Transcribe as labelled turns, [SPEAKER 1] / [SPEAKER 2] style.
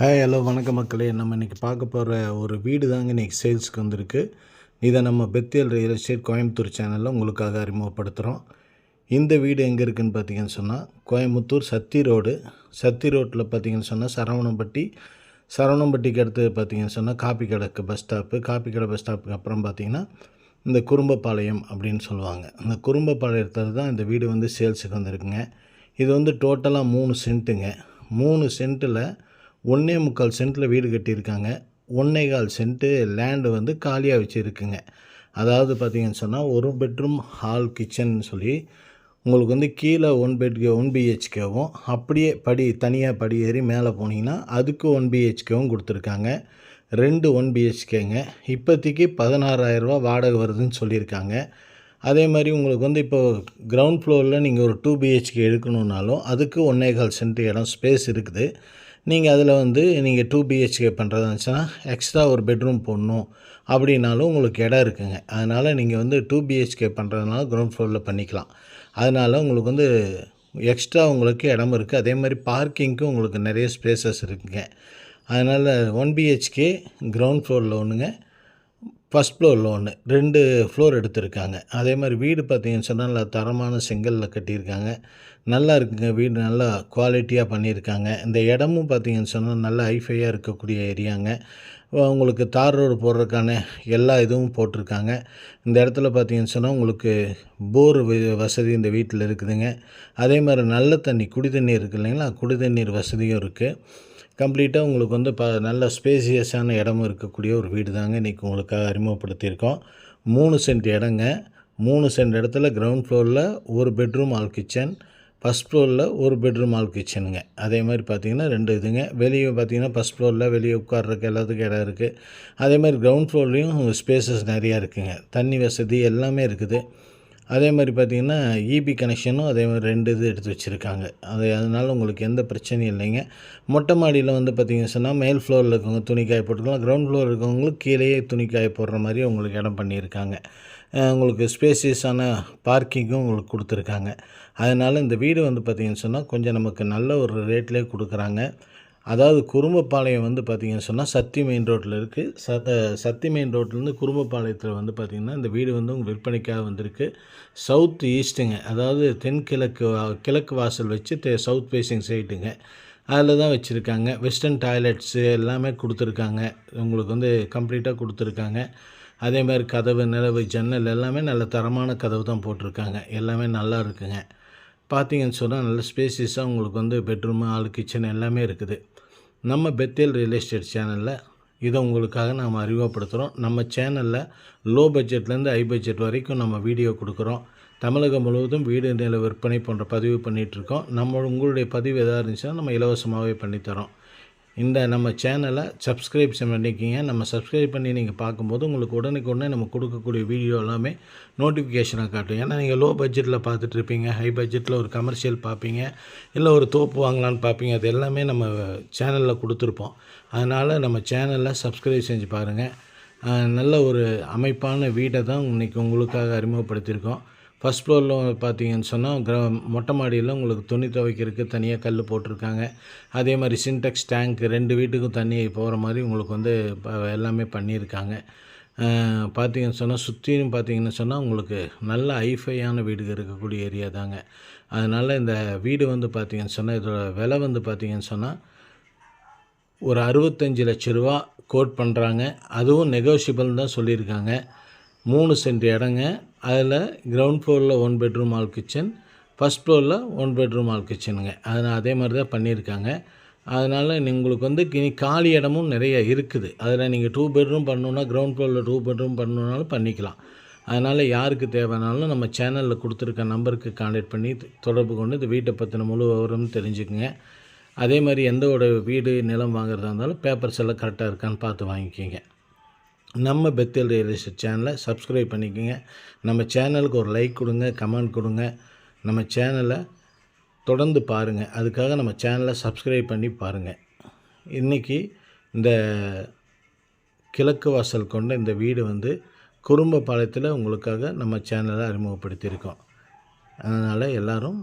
[SPEAKER 1] Hi hello வணக்க மக்களே. நம்ம இன்றைக்கி பார்க்க போகிற ஒரு வீடு தாங்க இன்றைக்கி சேல்ஸுக்கு வந்திருக்கு. இதை நம்ம பெத்தியல் ரியல் எஸ்டேட் கோயம்புத்தூர் சேனலில் உங்களுக்காக அறிமுகப்படுத்துகிறோம் இந்த வீடு எங்கே இருக்குதுன்னு பார்த்தீங்கன்னு சொன்னால் கோயம்புத்தூர் சத்தி ரோடு சத்தி ரோட்டில் பார்த்தீங்கன்னு சொன்னால் சரவணம்பட்டி. சரவணம்பட்டிக்கு அடுத்து பார்த்தீங்கன்னு சொன்னால் காப்பி கடைக்கு பஸ் ஸ்டாப்பு காப்பி கடை பஸ் ஸ்டாப்புக்கு அப்புறம் பார்த்திங்கன்னா இந்த குறும்பப்பாளையம் அப்படின்னு சொல்லுவாங்க. இந்த குறும்பப்பாளையத்தில் தான் இந்த வீடு வந்து சேல்ஸுக்கு வந்திருக்குங்க. இது வந்து டோட்டலாக மூணு சென்ட்டுங்க மூணு சென்ட்டில் ஒன்றே முக்கால் சென்ட்டில் வீடு கட்டியிருக்காங்க. ஒன்றே கால் சென்ட்டு லேண்டு வந்து காலியாக வச்சுருக்குங்க. அதாவது பார்த்திங்கன்னு சொன்னால் ஒரு பெட்ரூம் ஹால் கிச்சன் சொல்லி உங்களுக்கு வந்து கீழே ஒன் பெட் ஒன் பிஹெச்கேவும் அப்படியே படி தனியாக படி ஏறி மேலே போனீங்கன்னா அதுக்கு ஒன் பிஹெச்கேவும் கொடுத்துருக்காங்க. ரெண்டு ஒன் பிஹெச்கேங்க இப்போதைக்கு பதினாறாயிரரூவா வாடகை வருதுன்னு சொல்லியிருக்காங்க. அதே மாதிரி உங்களுக்கு வந்து இப்போ கிரவுண்ட் ஃப்ளோரில் நீங்கள் ஒரு டூ பிஹெச்கே எடுக்கணுன்னாலும் அதுக்கு ஒன்றே கால் சென்ட் இடம் ஸ்பேஸ் இருக்குது. நீங்கள் அதில் வந்து நீங்கள் டூ பிஹெச்கே பண்ணுறதா இருந்துச்சுன்னா எக்ஸ்ட்ரா ஒரு பெட்ரூம் போடணும் அப்படின்னாலும் உங்களுக்கு இடம் இருக்குங்க. அதனால் நீங்கள் வந்து டூ பிஹெச்கே பண்ணுறதுனால கிரவுண்ட் ஃப்ளோரில் பண்ணிக்கலாம். அதனால் உங்களுக்கு வந்து எக்ஸ்ட்ரா உங்களுக்கு இடம் இருக்குது அதே மாதிரி பார்க்கிங்க்கும் உங்களுக்கு நிறைய ஸ்பேசஸ் இருக்குங்க. அதனால் ஒன் பிஹெச்கே கிரவுண்ட் ஃப்ளோரில் ஒன்றுங்க ஃபஸ்ட் ஃப்ளோரில் ஒன்று ரெண்டு ஃப்ளோர் எடுத்திருக்காங்க. அதே மாதிரி வீடு பார்த்தீங்கன்னு சொன்னால் நல்லா தரமான செங்கலில் கட்டியிருக்காங்க. நல்லா இருக்குங்க வீடு நல்லா குவாலிட்டியாக பண்ணியிருக்காங்க. இந்த இடமும் பார்த்தீங்கன்னு சொன்னால் நல்லா ஹைஃபையாக இருக்கக்கூடிய ஏரியாங்க உங்களுக்கு தார் ரோடு போடுறதுக்கான எல்லா இதுவும் போட்டிருக்காங்க. இந்த இடத்துல பார்த்தீங்கன்னு சொன்னால் உங்களுக்கு போர் வசதி இந்த வீட்டில் இருக்குதுங்க. அதே மாதிரி நல்ல தண்ணி குடி தண்ணீர் இருக்குது இல்லைங்களா? குடி தண்ணீர் வசதியும் இருக்குது கம்ப்ளீட்டாக உங்களுக்கு வந்து ப நல்ல ஸ்பேசியஸான இடமும் இருக்கக்கூடிய ஒரு வீடு தாங்க இன்றைக்கி உங்களுக்காக அறிமுகப்படுத்தியிருக்கோம். மூணு சென்ட் இடங்க. மூணு சென்ட் இடத்துல கிரவுண்ட் ஃப்ளோரில் ஒரு பெட்ரூம் ஆல் கிச்சன் ஃபஸ்ட் ஃப்ளோரில் ஒரு பெட்ரூம் ஆல் கிச்சனுங்க அதே மாதிரி பார்த்திங்கன்னா ரெண்டு இதுங்க. வெளியே பார்த்திங்கன்னா ஃபஸ்ட் ஃப்ளோரில் வெளியே உட்கார்றதுக்கு எல்லாத்துக்கும் இடம் இருக்குது அதே மாதிரி கிரவுண்ட் ஃப்ளோர்லேயும் ஸ்பேசஸ் நிறையா இருக்குதுங்க தண்ணி வசதி எல்லாமே இருக்குது. அதே மாதிரி பார்த்திங்கன்னா இபி கனெக்ஷனும் அதே மாதிரி ரெண்டு இது எடுத்து வச்சுருக்காங்க. அது அதனால் உங்களுக்கு எந்த பிரச்சனையும் இல்லைங்க. மொட்டை மாடியில் வந்து பார்த்திங்கன்னு சொன்னால் மேல் ஃப்ளோரில் இருக்கவங்க துணி காய போட்டுக்கலாம். கிரவுண்ட் ஃப்ளோர் இருக்கவங்களுக்கு கீழேயே துணி காய போடுற மாதிரி உங்களுக்கு இடம் பண்ணியிருக்காங்க. உங்களுக்கு ஸ்பேசியஸான பார்க்கிங்கும் உங்களுக்கு கொடுத்துருக்காங்க. அதனால் இந்த வீடு வந்து பார்த்திங்கன்னு சொன்னால் கொஞ்சம் நமக்கு நல்ல ஒரு ரேட்லேயே கொடுக்குறாங்க. அதாவது குறும்பப்பாளையம் வந்து பார்த்திங்கன்னு சொன்னால் சத்தி மெயின் ரோட்டில் இருக்குது ச சத்தி மெயின் ரோட்லேருந்து குறும்பப்பாளையத்தில் வந்து பார்த்திங்கன்னா இந்த வீடு வந்து உங்கள் விற்பனைக்காக வந்திருக்கு. சவுத் ஈஸ்ட்டுங்க. அதாவது தென்கிழக்கு கிழக்கு வாசல் வச்சு தெ சவுத் ஃபேஸிங் சைட்டுங்க அதில் தான் வச்சுருக்காங்க. வெஸ்டர்ன் டாய்லெட்ஸு எல்லாமே கொடுத்துருக்காங்க. உங்களுக்கு வந்து கம்ப்ளீட்டாக கொடுத்துருக்காங்க. அதே மாதிரி கதவு நிலவு ஜன்னல் எல்லாமே நல்ல தரமான கதவு தான் போட்டிருக்காங்க. எல்லாமே நல்லா இருக்குங்க. பார்த்தீங்கன்னு சொன்னால் நல்ல ஸ்பேசியஸாக உங்களுக்கு வந்து பெட்ரூமு ஆள் கிச்சன் எல்லாமே இருக்குது. நம்ம பெத்தேல் ரியல் எஸ்டேட் சேனலில் இதை உங்களுக்காக நாம் அறிமுகப்படுத்துகிறோம் நம்ம சேனலில் லோ பட்ஜெட்லேருந்து ஹை பட்ஜெட் வரைக்கும் நம்ம வீடியோ கொடுக்குறோம். தமிழகம் முழுவதும் வீடு நில விற்பனை போன்ற பதிவு பண்ணிகிட்ருக்கோம் நம்ம உங்களுடைய பதிவு எதாக இருந்துச்சுன்னா நம்ம இலவசமாகவே பண்ணித்தரோம். இந்த நம்ம சேனலை சப்ஸ்கிரைப் பண்ணிக்கிங்க நம்ம சப்ஸ்கிரைப் பண்ணி நீங்கள் பார்க்கும்போது உங்களுக்கு உடனுக்கு உடனே நம்ம கொடுக்கக்கூடிய வீடியோ எல்லாமே நோட்டிஃபிகேஷனாக காட்டும். ஏன்னா நீங்கள் லோ பட்ஜெட்டில் பார்த்துட்ருப்பீங்க ஹை பட்ஜெட்டில் ஒரு கமர்ஷியல் பார்ப்பீங்க இல்லை ஒரு தோப்பு வாங்கலான்னு பார்ப்பீங்க அது எல்லாமே நம்ம சேனலில் கொடுத்துருப்போம். அதனால் நம்ம சேனலில் சப்ஸ்கிரைப் செஞ்சு பாருங்கள் நல்ல ஒரு அமைப்பான வீடை தான் இன்றைக்கி உங்களுக்காக அறிமுகப்படுத்தியிருக்கோம். ஃபஸ்ட் ஃப்ளோரில் பார்த்தீங்கன்னு சொன்னால் கிர மொட்டை மாடியில் உங்களுக்கு துணி துவைக்கிறதுக்கு தனியாக கல் போட்டிருக்காங்க. அதே மாதிரி சின்டெக்ஸ் டேங்க் ரெண்டு வீட்டுக்கும் தண்ணி போகிற மாதிரி உங்களுக்கு வந்து எல்லாமே பண்ணியிருக்காங்க. பார்த்தீங்கன்னு சொன்னால் சுற்றியும் பார்த்தீங்கன்னு சொன்னால் உங்களுக்கு நல்ல ஐஃபையான வீடு இருக்கக்கூடிய ஏரியா தாங்க. அதனால் இந்த வீடு வந்து பார்த்திங்கன்னு சொன்னால் இதோட விலை வந்து பார்த்திங்கன்னு சொன்னால் ஒரு அறுபத்தஞ்சி லட்ச ரூபா கோட் பண்ணுறாங்க அதுவும் நெகோஷியபிள் தான் சொல்லியிருக்காங்க. மூணு சென்ட் இடங்க. அதில் கிரவுண்ட் ஃப்ளோரில் one bedroom hall kitchen first ஃப்ளோரில் ஒன் பெட்ரூம் ஆல் கிச்சனுங்க அதனால் அதே மாதிரி தான் பண்ணியிருக்காங்க. அதனால் உங்களுக்கு வந்து இனி காலி இடமும் நிறைய இருக்குது. அதில் நீங்கள் டூ பெட்ரூம் பண்ணணுன்னா கிரவுண்ட் ஃப்ளோரில் டூ பெட்ரூம் பண்ணணுன்னாலும் பண்ணிக்கலாம். அதனால் யாருக்கு தேவைனாலும் நம்ம சேனலில் கொடுத்துருக்க நம்பருக்கு கான்டாக்ட் பண்ணி தொடர்பு கொண்டு இந்த வீட்டை பற்றின முழு விவரம் தெரிஞ்சுக்குங்க. அதே மாதிரி எந்த ஒரு வீடு நிலம் வாங்குறதா இருந்தாலும் பேப்பர்ஸ் எல்லாம் கரெக்டாக இருக்கான்னு பார்த்து வாங்கிக்கிங்க. நம்ம பெத்தல் ரியல் எஸ்டேட் சேனலை சப்ஸ்கிரைப் பண்ணிக்கோங்க. நம்ம சேனலுக்கு ஒரு லைக் கொடுங்க கமெண்ட் கொடுங்க. நம்ம சேனலை தொடர்ந்து பாருங்கள் அதுக்காக நம்ம சேனலை சப்ஸ்கிரைப் பண்ணி பாருங்கள் இன்றைக்கி இந்த கிழக்கு வாசல் கொண்ட இந்த வீடு வந்து குறும்பபாளையத்தில் உங்களுக்காக நம்ம சேனலை அறிமுகப்படுத்தியிருக்கோம். அதனால் எல்லோரும்